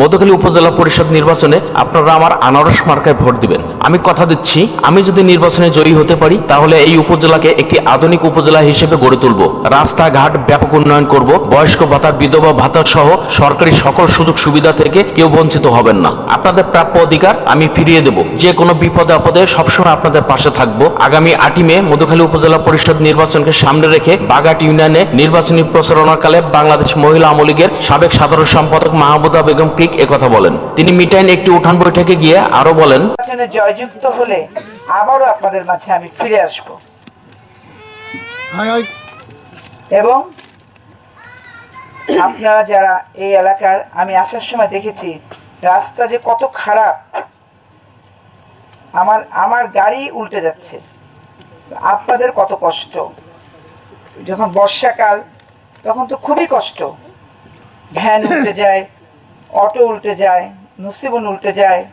মধুখালী উপজেলা পরিষদ নির্বাচনে আপনারা আমার আনারস মার্কায় ভোট দিবেন। আমি কথা দিচ্ছি, আমি যদি নির্বাচনে জয়ী হতে পারি, তাহলে এই উপজেলাকে একটি আধুনিক উপজেলা হিসেবে গড়ে তুলব। রাস্তাঘাট ব্যাপক উন্নয়ন করব, বয়স্ক ভাতা বিধবা ভাতা সহ সরকারি সকল সুযোগ সুবিধা থেকে কেউ বঞ্চিত হবেন না। আপনাদের প্রাপ্য অধিকার আমি ফিরিয়ে দেব। যে কোনো বিপদে আপদে সবসময় আপনাদের পাশে থাকব। আগামী আটই মে মধুখালী উপজেলা পরিষদ নির্বাচনকে সামনে রেখে বাগাট ইউনিয়নে নির্বাচনী প্রচারণাকালে বাংলাদেশ মহিলা আওয়ামী লীগের সাবেক সাধারণ সম্পাদক মাহমুদা বেগম কিক একথা বলেন। তিনি মিটাইন একটি উঠান বৈঠকে গিয়ে আরও বলেন জয়যুক্ত হলে আবারও আপনাদের মাঝে আমি ফিরে আসব। এবং আপনারা যারা এই এলাকার আমি আসার সময় দেখেছি রাস্তা যে কত খারাপ আমার আমার গাড়ি উল্টে যাচ্ছে। আপনাদের কত কষ্ট। যখন বর্ষাকাল তখন তো খুবই কষ্ট। ভ্যান উল্টে যায় অটো উল্টে যায়, নসিবন উল্টে যায়।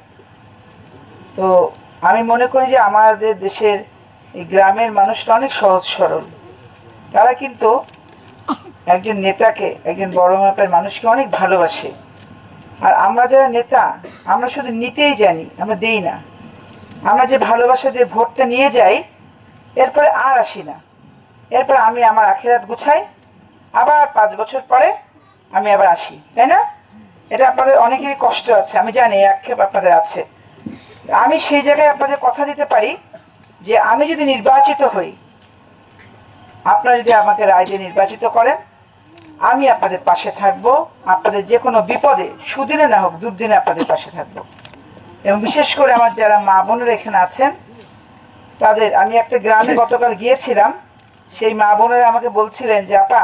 তো আমি মনে করি যে আমাদের দেশের এই গ্রামের মানুষরা অনেক সহজ সরল। তারা কিন্তু একজন নেতাকে, একজন বড় মাপের মানুষকে অনেক ভালোবাসে। আর আমরা যারা নেতা, আমরা শুধু নিতেই জানি, আমরা দেই না। আমরা যে ভালোবাসা যে ভোটটা নিয়ে যাই, এরপরে আর আসি না। এরপর আমি আমার আখেরাত গুছাই, আবার পাঁচ বছর পরে আমি আবার আসি, তাই না? এটা আপনাদের অনেকেরই কষ্ট আছে, আমি জানি আক্ষেপ আপনাদের আছে। আমি সেই জায়গায় আপনাদের কথা দিতে পারি যে আমি যদি নির্বাচিত হই, আপনারা যদি আমাকে রায় নির্বাচিত করেন, আমি আপনাদের পাশে থাকব, আপনাদের যে কোনো বিপদে, সুদিনে না হোক, দুর্দিনে আপনাদের পাশে থাকব। এবং বিশেষ করে আমার যারা মা বোনেরা এখানে আছেন, তাদের, আমি একটা গ্রামে গতকাল গিয়েছিলাম, সেই মা বোনেরা আমাকে বলছিলেন যে, আপা,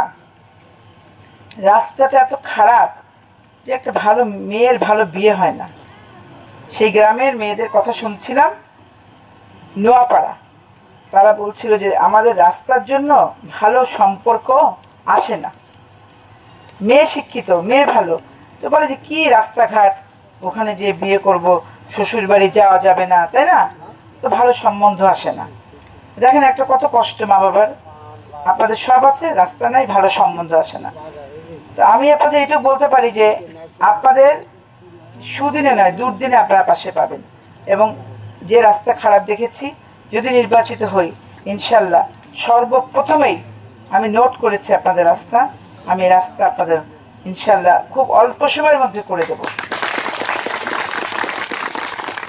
রাস্তাটা এত খারাপ যে একটা ভালো মেয়ের ভালো বিয়ে হয় না। সেই গ্রামের মেয়েদের কথা শুনছিলাম নোয়াপাড়া। তারা বলছিল যে আমাদের রাস্তার জন্য ভালো সম্পর্ক আসে না। মেয়ে শিক্ষিত, মেয়ে ভালো। তো বলে যে কি রাস্তাঘাট? ওখানে যে বিয়ে করব শ্বশুর বাড়ি যাওয়া যাবে না, তাই না? তো ভালো সম্বন্ধ আসে না। দেখেন একটা কত কষ্ট মা বাবার। আপনাদের সব আছে, রাস্তা নাই, ভালো সম্বন্ধ আসে না। তো আমি আপনাদের এটা বলতে পারি যে আপনাদের সুদিনে নয়, দুর্দিনে আপনারা পাশে পাবেন। এবং যে রাস্তা খারাপ দেখেছি, যদি নির্বাচিত হই, ইনশাল্লাহ সর্বপ্রথমেই আমি নোট করেছি আপনাদের রাস্তা। আমি রাস্তা আপনাদের ইনশাল্লাহ খুব অল্প সময়ের মধ্যে করে দেবো।